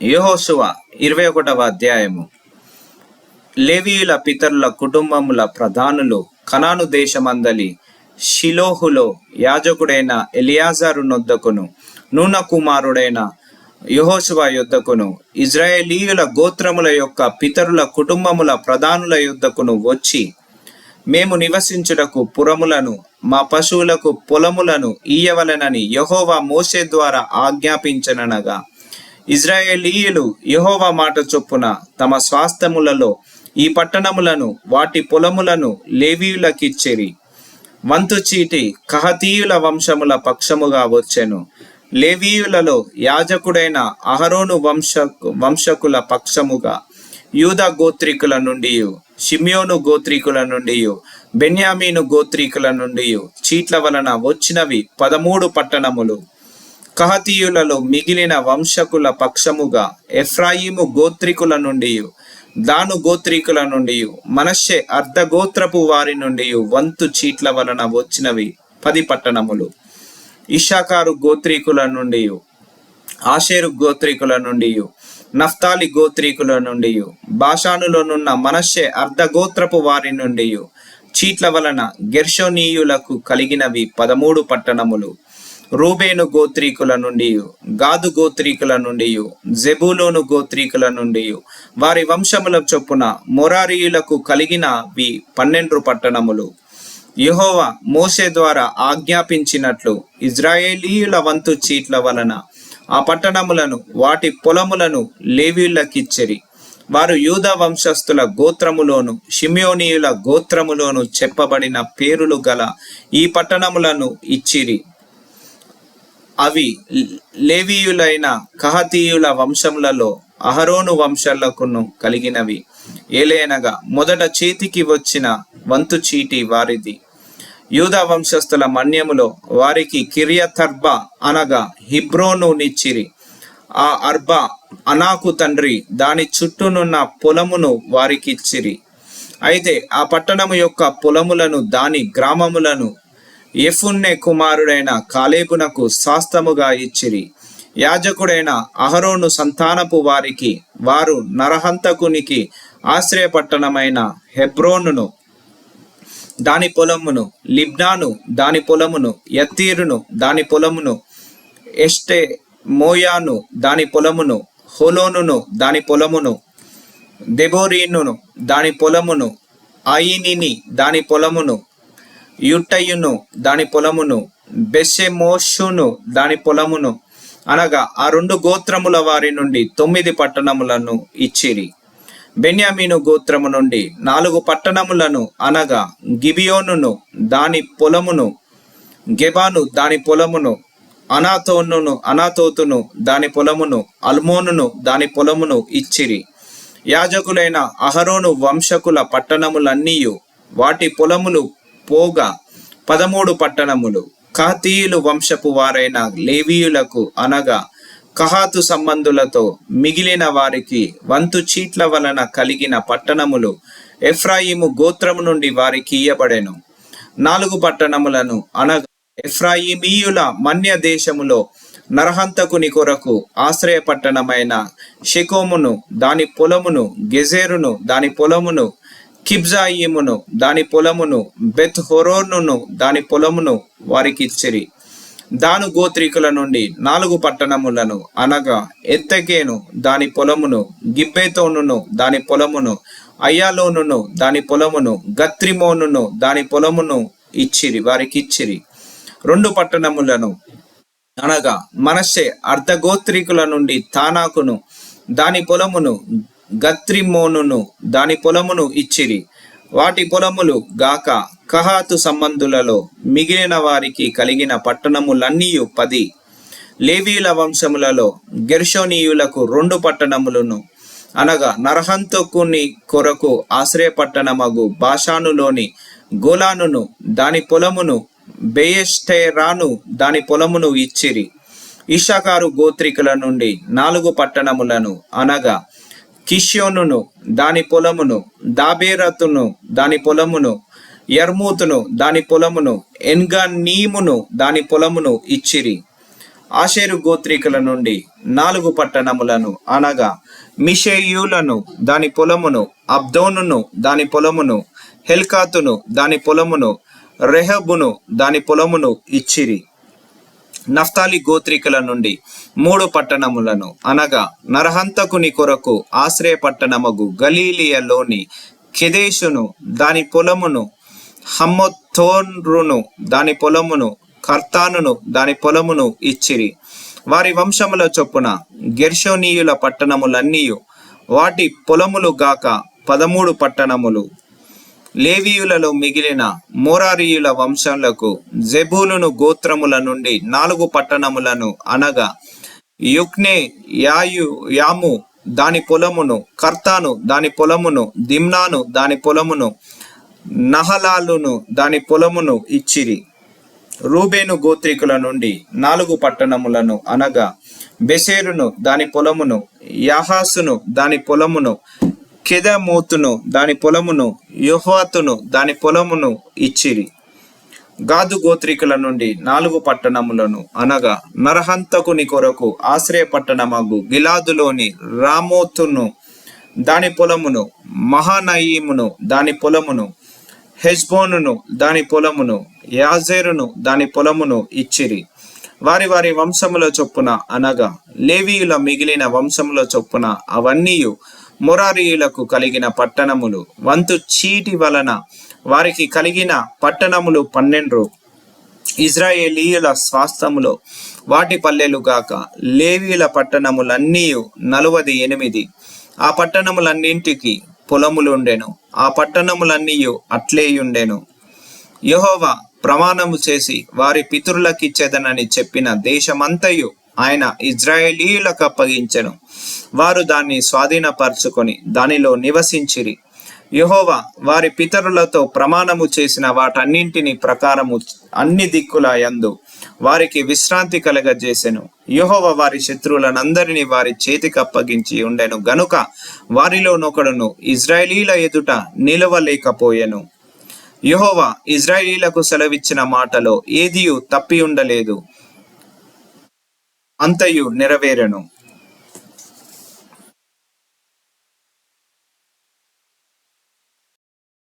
యహోశువ ఇరవై ఒకటవ అధ్యాయము. లేవీయుల పితరుల కుటుంబముల ప్రధానులు కనాను దేశమందలి షిలోహులో యాజకుడైన ఎలియాజారు నొద్దకును నూన కుమారుడైన యహోశువ యుద్ధకును ఇజ్రాయేలీయుల గోత్రముల యొక్క పితరుల కుటుంబముల ప్రధానుల యుద్ధకును వచ్చి మేము నివసించుటకు పురములను మా పశువులకు పొలములను ఈయవలెనని యహోవా మోషే ద్వారా ఆజ్ఞాపించననగా ఇజ్రాయేలీయులు యెహోవా మాట చొప్పున తమ స్వాస్థములలో ఈ పట్టణములను వాటి పొలములను లేవీయులకిచ్చిరి. వంతు చీటి కహతీయుల వంశముల పక్షముగా వచ్చెను. లేవీయులలో యాజకుడైన అహరోను వంశ వంశకుల పక్షముగా యూద గోత్రికుల నుండి షిమ్యోను గోత్రికుల నుండి బెన్యామీను గోత్రికుల నుండి చీట్ల వలన వచ్చినవి పదమూడు పట్టణములు. కహతీయులలో మిగిలిన వంశకుల పక్షముగా ఎఫ్రాయిము గోత్రికుల నుండి దాను గోత్రికుల నుండి మనషే అర్ధగోత్రపు వారి నుండి వంతు చీట్ల వలన వచ్చినవి పది పట్టణములు. ఇషాకారు గోత్రికుల నుండి ఆషేరు గోత్రికుల నుండి నఫ్తాలి గోత్రికుల నుండి భాషానులోనున్న మనషే అర్ధగోత్రపు వారి నుండి చీట్ల వలన గెర్షోనీయులకు కలిగినవి పదమూడు పట్టణములు. రూబేను గోత్రీకుల నుండి గాదు గోత్రీకుల నుండి జెబూలోను గోత్రీకుల నుండి వారి వంశముల చొప్పున మొరారీయులకు కలిగినవి పన్నెండు పట్టణములు. యెహోవా మోసే ద్వారా ఆజ్ఞాపించినట్లు ఇజ్రాయేలీయుల వంతు చీట్ల వలన ఆ పట్టణములను వాటి పొలములను లేవీయులకిచ్చిరి. వారు యూద వంశస్థుల గోత్రములోను షిమ్యోనీయుల గోత్రములోను చెప్పబడిన పేరులు గల ఈ పట్టణములను ఇచ్చిరి. అవి లేవీయులైన కహతీయుల వంశములలో అహరోను వంశాలకును కలిగినవి. ఏలేనగా మొదట చేతికి వచ్చిన వంతు చీటి వారిది. యూద వంశస్థుల మన్యములో వారికి కిరియతర్బ అనగా హిబ్రోను నిచ్చిరి. ఆ అర్బ అనాకు తండ్రి దాని చుట్టూనున్న పొలమును వారికిచ్చిరి. అయితే ఆ పట్టణము యొక్క పొలములను దాని గ్రామములను ఎఫున్నే కుమారుడైన కాలేబునకు శాస్తముగా ఇచ్చిరి. యాజకుడైన అహరోను సంతానపు వారికి వారు నరహంతకునికి ఆశ్రయపట్టణమైన హెబ్రోనును దాని పొలమును లిబ్నాను దాని పొలమును యత్తీరును దాని పొలమును ఎస్టే మోయాను దాని పొలమును హోలోనును దాని పొలమును దెబోరీనును దాని పొలమును అయినిని దాని పొలమును యుట్టయును దాని పొలమును బెసెమోషును దాని పొలమును. అనగా ఆ రెండు గోత్రముల వారి నుండి తొమ్మిది పట్టణములను ఇచ్చిరి. బెన్యామీను గోత్రము నుండి నాలుగు పట్టణములను అనగా గిబియోనును దాని పొలమును గెబాను దాని పొలమును అనాథోనును అనాథోతును దాని పొలమును అల్మోనును దాని పొలమును ఇచ్చిరి. యాజకులైన అహరోను వంశకుల పట్టణములన్నీయు వాటి పొలములు పోగా పదమూడు పట్టణములు కహతీయులు వంశపు వారైన లేవీయులకు అనగా కహాతు సంబంధులతో మిగిలిన వారికి వంతు చీట్ల వలన కలిగిన పట్టణములు ఎఫ్రాయిము గోత్రము నుండి వారికి ఇయ్యబడెను. నాలుగు పట్టణములను అనగా ఎఫ్రాయిమీయుల మన్య దేశములో నరహంతకుని కొరకు ఆశ్రయ పట్టణమైన షికోమును దాని పొలమును గెజేరును దాని పొలమును కిబ్జాయిమును దాని పొలమును బెత్ హొరోనును దాని పొలమును వారికి ఇచ్చిరి. దాను గోత్రికుల నుండి నాలుగు పట్టణములను అనగా ఎత్తకేను దాని పొలమును గిబ్బెతోనును దాని పొలమును అయ్యాలోనును దాని పొలమును గత్రిమోనును దాని పొలమును ఇచ్చిరి వారికి ఇచ్చిరి. రెండు పట్టణములను అనగా మనషే అర్ధగోత్రికుల నుండి తానాకును దాని పొలమును గత్రిమోనును దాని పొలమును ఇచ్చిరి. వాటి పొలములు గాక కహాతు సంబంధులలో మిగిలిన వారికి కలిగిన పట్టణములన్నీ పది. లేవీల వంశములలో గెర్షోనీయులకు రెండు పట్టణములను. అనగా నరహంతకుని కొరకు ఆశ్రయపట్టణమగు భాషానులోని గోలానును దాని పొలమును బెయెస్టెరాను దాని పొలమును ఇచ్చిరి. ఇషాకారు గోత్రికుల నుండి నాలుగు పట్టణములను అనగా కిష్యోనును దాని పొలమును దాబేరతును దాని పొలమును యర్మూతును దాని పొలమును ఎన్గానీమును దాని పొలమును ఇచ్చిరి. ఆషేరు గోత్రికుల నుండి నాలుగు పట్టణములను అనగా మిషేయులను దాని పొలమును అబ్దోనును దాని పొలమును హెల్కాతును దాని పొలమును రెహబును దాని పొలమును ఇచ్చిరి. నఫ్తాలి గోత్రికుల నుండి మూడు పట్టణములను అనగా నరహంతకుని కొరకు ఆశ్రయ పట్టణమగు గలీలియలోని కెదేషును దాని పొలమును హమ్మోథోన్రును దాని పొలమును కర్తానును దాని పొలమును ఇచ్చిరి. వారి వంశముల చొప్పున గెర్షోనీయుల పట్టణములన్నీ వాటి పొలములు గాక పదమూడు పట్టణములు. లేవీయులలో మిగిలిన మోరారీయుల వంశములకు జెబూలును గోత్రముల నుండి నాలుగు పట్టణములను అనగా యుక్నే యాయు యాము దాని పొలమును కర్తాను దాని పొలమును దిమ్నాను దాని పొలమును నహలాలును దాని పొలమును ఇచ్చిరి. రూబేను గోత్రికుల నుండి నాలుగు పట్టణములను అనగా బెసేరును దాని పొలమును యాహాసును దాని పొలమును కెదమోతును దాని పొలమును యుహ్వాతును దాని పొలమును ఇచ్చిరి. గాదు గోత్రికుల నుండి నాలుగు పట్టణములను అనగా నరహంతకుని కొరకు ఆశ్రయ పట్టణమగు గిలాదులోని రామోతును దాని పొలమును మహానయీమును దాని పొలమును హెజ్బోనును దాని పొలమును యాజేరును దాని పొలమును ఇచ్చిరి. వారి వారి వంశముల చొప్పున అనగా లేవీయుల మిగిలిన వంశముల చొప్పున అవన్నీయు మొరారీయులకు కలిగిన పట్టణములు వంతు చీటి వలన వారికి కలిగిన పట్టణములు పన్నెండు ఇజ్రాయేలీయుల స్వాస్థములో వాటి పల్లెలు గాక లేవీయుల పట్టణములన్నీ నలువది ఎనిమిది. ఆ పట్టణములన్నింటికి పొలములుండెను ఆ పట్టణములన్నీ అట్లేయుండెను. యెహోవా ప్రమాణము చేసి వారి పితరులకిచ్చేదనని చెప్పిన దేశమంతయు ఆయన ఇజ్రాయేలీలకు అప్పగించెను. వారు దాన్ని స్వాధీనపరచుకొని దానిలో నివసించిరి. యహోవా వారి పితరులతో ప్రమాణము చేసిన వాటన్నింటిని ప్రకారము అన్ని దిక్కుల యందు వారికి విశ్రాంతి కలగజేసెను. యహోవ వారి శత్రువులనందరినీ వారి చేతికి అప్పగించి ఉండెను. గనుక వారిలోనొకడును ఇజ్రాయేలీల ఎదుట నిలవలేకపోయెను. యహోవా ఇజ్రాయేలీలకు సెలవిచ్చిన మాటలో ఏదియు తప్పి ఉండలేదు. అంతయు నెరవేరెను.